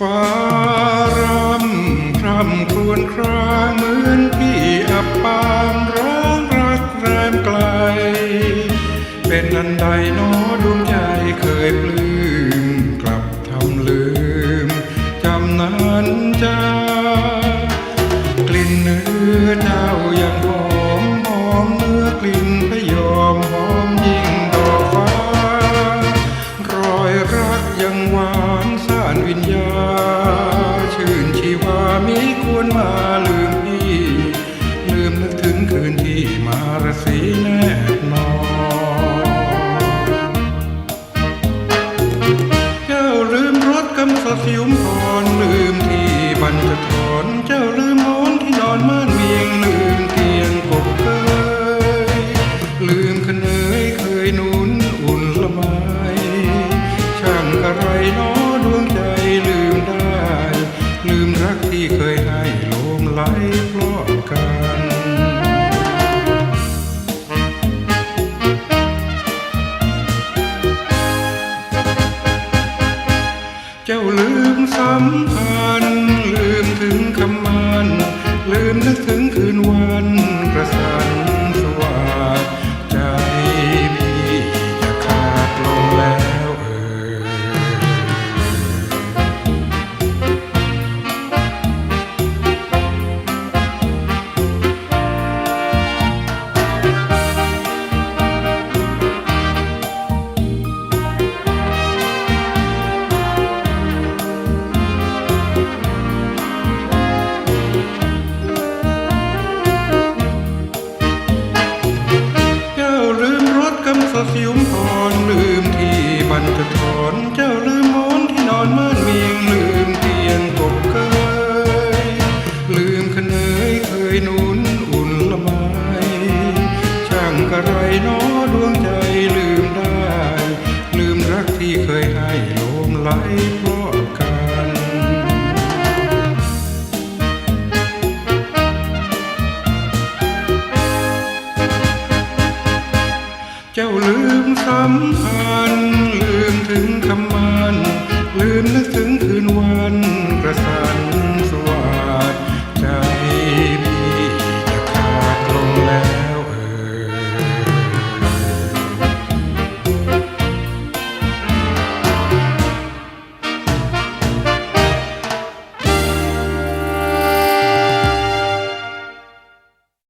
ฟ้ารำพร่ำครวนครางเหมือนพี่อับปางร้องรักแรมไกล เป็นอันใดน้อดวงใจเคยปลื้มกลับทำลืมจำนั้นจากลิ่นเนื้อเจ้ายังหอมหอมเนื้อกลิ่นพยอมหอมยิ่งดอกฟ้ารอยรักยังหวานส นวิญญาชื่นชีวามีควรมาลืมพี่ ลืมนึกถึงคืนที่มารสีแนบนอนเจ้าลืมรถกำสดสิวมพรลืมที่บรรจทรเจ้าลืม รักที่เคยให้ลมไหลพราะกันเจ้าลืมสัมพันธ์ลืมถึงคำมันลืมนึก นอดวงใจลืมได้ ลืมรักที่เคยให้โลมไหลเพราะกันเจ้าลืมสัมพันธ์ลืมถึงคำมันลืมนึกถึงคืนวันกระสาน